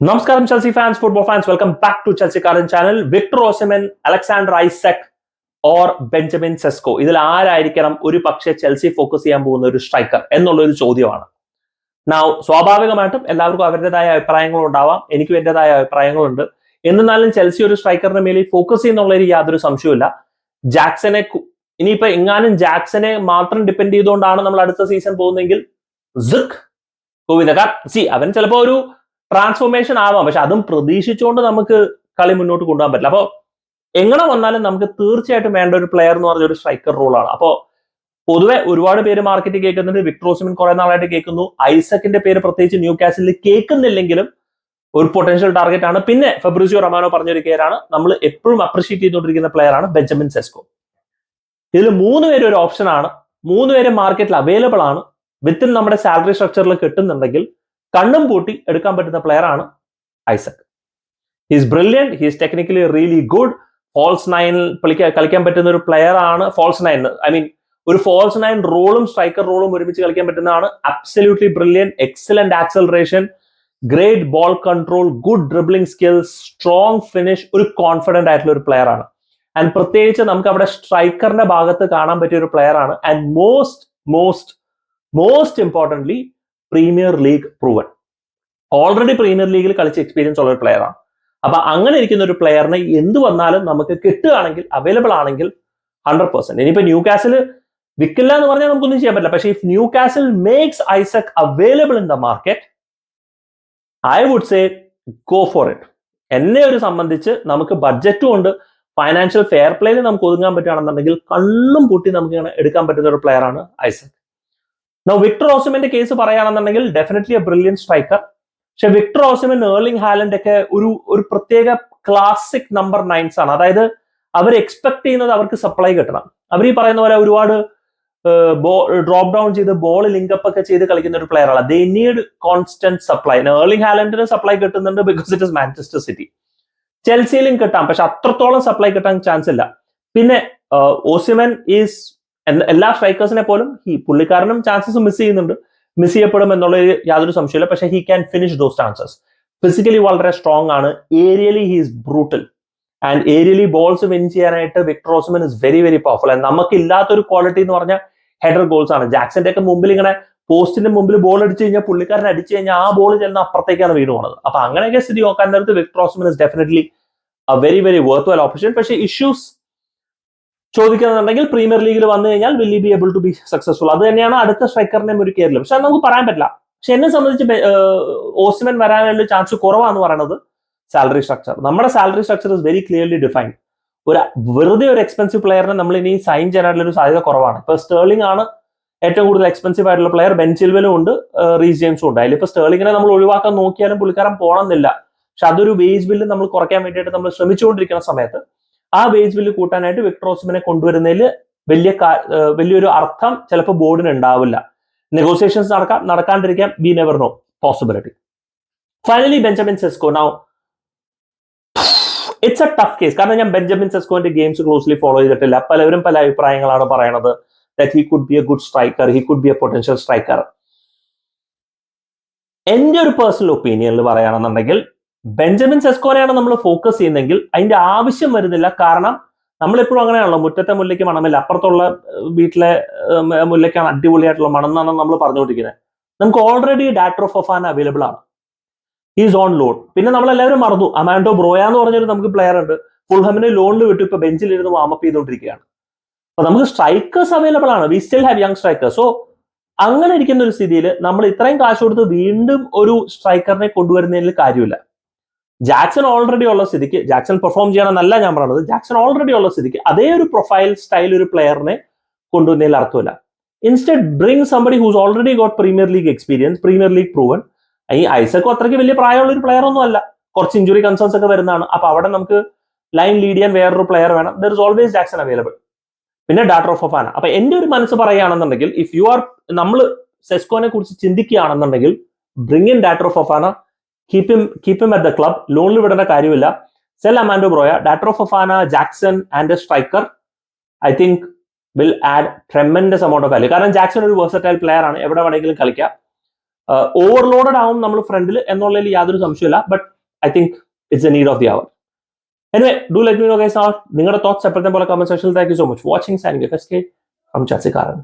നമസ്കാരം Chelsea fans football fans welcome back to Chelsea കാരൻ channel Victor Osimhen Alexander Isak or Benjamin Sesko ഇതിൽ ആരായിരിക്കണം ഒരു പക്ഷേ Chelsea focus ചെയ്യാൻ പോകുന്ന ഒരു സ്ട്രൈക്കർ എന്നുള്ള ഒരു ചോദ്യമാണ്. നാ സ്വാഭാവികമായിട്ടും എല്ലാവർക്കും അവരുടേതായ അഭിപ്രായങ്ങൾ ഉണ്ടാവാം. എനിക്കും എന്റേതായ അഭിപ്രായങ്ങളുണ്ട്. എന്നിരുന്നാലും ചെൽസി ഒരു സ്ട്രൈക്കറിന്റെ മേലിൽ ഫോക്കസ് ചെയ്യുന്നുള്ളതിൽ യാതൊരു സംശയവുമില്ല. ജാക്സനെ ഇനിയിപ്പോ എങ്ങാനും ജാക്സനെ മാത്രം ഡിപ്പെൻഡ് ചെയ്തുകൊണ്ടാണ് നമ്മൾ അടുത്ത സീസൺ പോകുന്നതെങ്കിൽ സിക് ഗോവിന്ദ സി അവൻ ചിലപ്പോ ഒരു ട്രാൻസ്ഫോർമേഷൻ ആവാം. പക്ഷെ അതും പ്രതീക്ഷിച്ചുകൊണ്ട് നമുക്ക് കളി മുന്നോട്ട് കൊണ്ടുപോകാൻ പറ്റില്ല. അപ്പോൾ എങ്ങനെ വന്നാലും നമുക്ക് തീർച്ചയായിട്ടും വേണ്ട ഒരു പ്ലെയർ എന്ന് പറഞ്ഞ ഒരു സ്ട്രൈക്കർ റോളാണ് അപ്പോൾ പൊതുവെ ഒരുപാട് പേര് മാർക്കറ്റിൽ കേൾക്കുന്നുണ്ട്. വിക്ട്രോസിമിൻ കുറെ നാളായിട്ട് കേൾക്കുന്നു. ഐസക്കിന്റെ പേര് പ്രത്യേകിച്ച് ന്യൂ കാസിലിൽ കേൾക്കുന്നില്ലെങ്കിലും ഒരു പൊട്ടൻഷ്യൽ ടാർഗറ്റ് ആണ്. പിന്നെ ഫെബ്രിസിയോ റമാനോ പറഞ്ഞൊരു പേരാണ്. നമ്മൾ എപ്പോഴും അപ്രിഷിയേറ്റ് ചെയ്തുകൊണ്ടിരിക്കുന്ന പ്ലെയർ ആണ് ബെഞ്ചമിൻ സെസ്കോ ഇതിൽ മൂന്ന് പേര് ഒരു ഓപ്ഷൻ ആണ്. മൂന്ന് പേര് മാർക്കറ്റിൽ അവൈലബിൾ ആണ്. വിത്തിൻ നമ്മുടെ സാലറി സ്ട്രക്ചറിൽ കിട്ടുന്നുണ്ടെങ്കിൽ കണ്ണും പൂട്ടി എടുക്കാൻ പറ്റുന്ന പ്ലെയർ ആണ് Isak. He's brilliant he's technically really good false നയനിൽ കളിക്കാൻ പറ്റുന്ന ഒരു പ്ലെയർ ആണ് ഫോൾസ് നയൻ ഐ മീൻ ഒരു ഫോൾസ് നയൻ റോളും സ്ട്രൈക്കർ റോളും ഒരുമിച്ച് കളിക്കാൻ പറ്റുന്നതാണ്. Absolutely brilliant excellent acceleration great ball control good dribbling skills strong finish ഒരു കോൺഫിഡന്റ് ആയിട്ടുള്ള ഒരു പ്ലെയർ ആണ്. ആൻഡ് പ്രത്യേകിച്ച് നമുക്ക് അവിടെ സ്ട്രൈക്കറിന്റെ ഭാഗത്ത് കാണാൻ പറ്റിയ ഒരു പ്ലെയർ ആണ്. And most most most importantly premier league proven already premier ലീഗിൽ കളിച്ച എക്സ്പീരിയൻസ് ഉള്ള ഒരു പ്ലെയറാണ് അപ്പൊ അങ്ങനെ ഇരിക്കുന്ന ഒരു പ്ലെയറിനെ എന്ത് വന്നാലും നമുക്ക് കിട്ടുകയാണെങ്കിൽ അവൈലബിൾ ആണെങ്കിൽ ഹൺഡ്രഡ് പെർസെന്റ് ഇനിയിപ്പോ ന്യൂ കാസിൽ വിൽക്കില്ല എന്ന് പറഞ്ഞാൽ നമുക്കൊന്നും ചെയ്യാൻ പറ്റില്ല. പക്ഷേ if Newcastle makes Isak available in the market I would say go for it എന്നെ ഒരു സംബന്ധിച്ച് നമുക്ക് ബഡ്ജറ്റും ഉണ്ട്. ഫൈനാൻഷ്യൽ ഫെയർ പ്ലേയിൽ നമുക്ക് ഒതുങ്ങാൻ പറ്റുകയാണെന്നുണ്ടെങ്കിൽ കണ്ണും പൂട്ടി നമുക്ക് എടുക്കാൻ പറ്റുന്ന ഒരു പ്ലെയർ ആണ് ഐസക് നോ വിക്ടർ ഓസിമിന്റെ കേസ് പറയുകയാണെന്നുണ്ടെങ്കിൽ ഡെഫിനറ്റ്ലി എ ബ്രില്യൻ സ്ട്രൈക്കർ പക്ഷെ വിക്ടർ ഓസിമൻ ഏർലിംഗ് ഹാലൻഡ് ഒക്കെ ഒരു ഒരു പ്രത്യേക ക്ലാസിക് നമ്പർ നയൻസ് ആണ്. അതായത് അവർ എക്സ്പെക്ട് ചെയ്യുന്നത് അവർക്ക് സപ്ലൈ കിട്ടണം. അവർ ഈ പറയുന്ന പോലെ ഒരുപാട് ഡ്രോപ്പ് ഡൗൺ ചെയ്ത് ബോൾ ലിങ്കപ്പ് ഒക്കെ ചെയ്ത് കളിക്കുന്ന ഒരു പ്ലെയർ ആണ്. They need constant supply Erling ഹാലൻഡിന് supply കിട്ടുന്നുണ്ട് because it is Manchester City ചെൽസിയിലും കിട്ടാം. പക്ഷെ അത്രത്തോളം സപ്ലൈ കിട്ടാൻ ചാൻസ് ഇല്ല. പിന്നെ ഓസിമൻ ഈസ് എല്ലാ സ്ട്രൈക്കേഴ്സിനെ പോലും ഈ പുള്ളിക്കാരനും ചാൻസസ് മിസ് ചെയ്യുന്നുണ്ട്. മിസ് ചെയ്യപ്പെടും എന്നുള്ള യാതൊരു സംശയമില്ല പക്ഷേ he can finish those chances physically വളരെ സ്ട്രോങ് ആണ്. Aerially he's brutal and aerially balls win ചെയ്യാനായിട്ട് Victor Osimhen is very very powerful and നമുക്ക് ഇല്ലാത്തൊരു ക്വാളിറ്റി എന്ന് പറഞ്ഞാൽ ഹെഡർ ഗോൾസ് ആണ്. ജാക്സന്റെ ഒക്കെ മുമ്പിൽ ഇങ്ങനെ പോസ്റ്റിന്റെ മുമ്പിൽ ബോൾ അടിച്ചു കഴിഞ്ഞാൽ പുള്ളിക്കാരൻ അടിച്ചു കഴിഞ്ഞാൽ ആ ബോൾ ചെല്ലുന്ന അപ്പുറത്തേക്കാണ് വീണ് പോണത്. അപ്പൊ അങ്ങനെയൊക്കെ സ്ഥിതി നോക്കാൻ നേരത്ത് Victor Osimhen is definitely very very worth well option പക്ഷേ ഇഷ്യൂസ് ചോദിക്കുന്നുണ്ടെങ്കിൽ പ്രീമിയർ ലീഗിൽ വന്നു കഴിഞ്ഞാൽ will be able to be successful അത് തന്നെയാണ് അടുത്ത സ്ട്രൈക്കറിനെയും ഒരു കേരളം പക്ഷെ നമുക്ക് പറയാൻ പറ്റില്ല. പക്ഷെ എന്നെ സംബന്ധിച്ച് ഓസ്മൻ വരാനുള്ള ചാൻസ് കുറവാന്ന് പറയുന്നത് സാലറി സ്ട്രക്ചർ നമ്മുടെ salary structure is very clearly defined ഒരു വെറുതെ ഒരു എക്സ്പെൻസീവ് പ്ലെയറിനെ നമ്മൾ ഇനി സൈൻ ചെയ്യാനുള്ള ഒരു സാധ്യത കുറവാണ്. ഇപ്പൊ സ്റ്റേർലിംഗ് ആണ് ഏറ്റവും കൂടുതൽ എക്സ്പെൻസീവ് ആയിട്ടുള്ള പ്ലെയർ ബെഞ്ചിൽവലും ഉണ്ട് റീസ് ജെയിംസും ഉണ്ട്. ഇപ്പൊ സ്റ്റേർലിങ്ങിനെ നമ്മൾ ഒഴിവാക്കാൻ നോക്കിയാലും പുള്ളിക്കാരൻ പോകണമെന്നില്ല പക്ഷെ അതൊരു വേജ് ബില്ല് നമ്മൾ കുറയ്ക്കാൻ വേണ്ടിയിട്ട് നമ്മൾ ശ്രമിച്ചുകൊണ്ടിരിക്കുന്ന സമയത്ത് ആ വേജ് ബില്ല് കൂട്ടാനായിട്ട് വിക്ടർ ഓസ്മിനെ കൊണ്ടുവരുന്നതിൽ വലിയ വലിയൊരു അർത്ഥം ചിലപ്പോൾ ബോർഡിന് ഉണ്ടാവില്ല. നെഗോസിയേഷൻസ് നടക്കാം നടക്കാണ്ടിരിക്കാം we never know possibility finally Benjamin Sesko now it's a tough case കാരണം ഞാൻ ബെഞ്ചമിൻ സെസ്കോന്റെ ഗെയിംസ് ക്ലോസ്ലി ഫോളോ ചെയ്തിട്ടില്ല. പലവരും പല അഭിപ്രായങ്ങളാണ് പറയണത് that he could be a good striker he could be a potential striker എന്റെ ഒരു പേഴ്സണൽ ഒപ്പീനിയനിൽ പറയുകയാണെന്നുണ്ടെങ്കിൽ ബെഞ്ചമിൻ സെസ്കോനെയാണ് നമ്മൾ ഫോക്കസ് ചെയ്യുന്നതെങ്കിൽ അതിന്റെ ആവശ്യം വരുന്നില്ല. കാരണം നമ്മളെപ്പോഴും അങ്ങനെയാണല്ലോ മുറ്റത്തെ മുല്ലയ്ക്ക് മണമില്ല അപ്പുറത്തുള്ള വീട്ടിലെ മുല്ലയ്ക്കാണ് അടിപൊളിയായിട്ടുള്ള മണം എന്നാണ് നമ്മൾ പറഞ്ഞുകൊണ്ടിരിക്കുന്നത്. നമുക്ക് already Datro Fofana available ആണ് ഈസ് ഓൺ ലോൺ പിന്നെ നമ്മൾ എല്ലാവരും മറന്നു. അമാൻഡോ ബ്രോയ എന്ന് പറഞ്ഞൊരു നമുക്ക് പ്ലെയർ ഉണ്ട്. ഫുൾഹമിനെ ലോണിൽ വിട്ടു ഇപ്പൊ ബെഞ്ചിലിരുന്ന് വാമപ്പ് ചെയ്തുകൊണ്ടിരിക്കുകയാണ്. അപ്പൊ നമുക്ക് സ്ട്രൈക്കേഴ്സ് അവൈലബിൾ ആണ്. We still have young strikers so അങ്ങനെ ഇരിക്കുന്ന ഒരു സ്ഥിതിയിൽ നമ്മൾ ഇത്രയും കാശ് കൊടുത്ത് വീണ്ടും ഒരു സ്ട്രൈക്കറിനെ കൊണ്ടുവരുന്നതിൽ കാര്യമില്ല. ജാക്സൺ ഓൾറെഡി ഉള്ള സ്ഥിതിക്ക് ജാക്സൺ പെർഫോം ചെയ്യണമെന്നല്ല ഞാൻ പറയുന്നത് ജാക്സൺ ഓൾറെഡി ഉള്ള സ്ഥിതിക്ക് അതേ ഒരു പ്രൊഫൈൽ സ്റ്റൈൽ ഒരു പ്ലെയറിനെ കൊണ്ടുവന്നതിൽ അർത്ഥമില്ല. Instead bring somebody who's already got premier league experience premier league proven ഈ ഐസക്കോ അത്രയ്ക്ക് വലിയ പ്രായമുള്ള ഒരു പ്ലെയർ ഒന്നും അല്ല. കുറച്ച് ഇഞ്ചുറി കൺസേൺസ് ഒക്കെ വരുന്നതാണ്. അപ്പൊ അവിടെ നമുക്ക് ലൈൻ ലീഡ് ചെയ്യാൻ വേറൊരു പ്ലെയർ വേണം. There is always Jackson available പിന്നെ ഡാറ്റർ ഓഫ് ഒഫാന അപ്പൊ എന്റെ ഒരു മനസ്സ് പറയുകയാണെന്നുണ്ടെങ്കിൽ ഇഫ് യു ആർ നമ്മൾ സെസ്കോനെ കുറിച്ച് ചിന്തിക്കുകയാണെന്നുണ്ടെങ്കിൽ bring in Datro Fofana keep him keep him at the club ലോണിൽ വിടേണ്ട കാര്യമില്ല. Sell Armando Broja Datro Fofana Jackson and a striker I think will add tremendous amount of value കാരണം Jackson ഒരു versatile player ആണ്. എവിടെ വേണമെങ്കിലും കളിക്കാം. Overloaded ആവും നമ്മൾ ഫ്രണ്ടിൽ എന്നുള്ളതിൽ യാതൊരു സംശയമില്ല but I think it's a need of the hour anyway do let me know guys നിങ്ങളുടെ തോട്ട്സ് എപ്പോഴത്തെ പോലെ കമന്റ് സെക്ഷനിൽ thank you so much watching sand F S K from ചാസിക്കാരൻ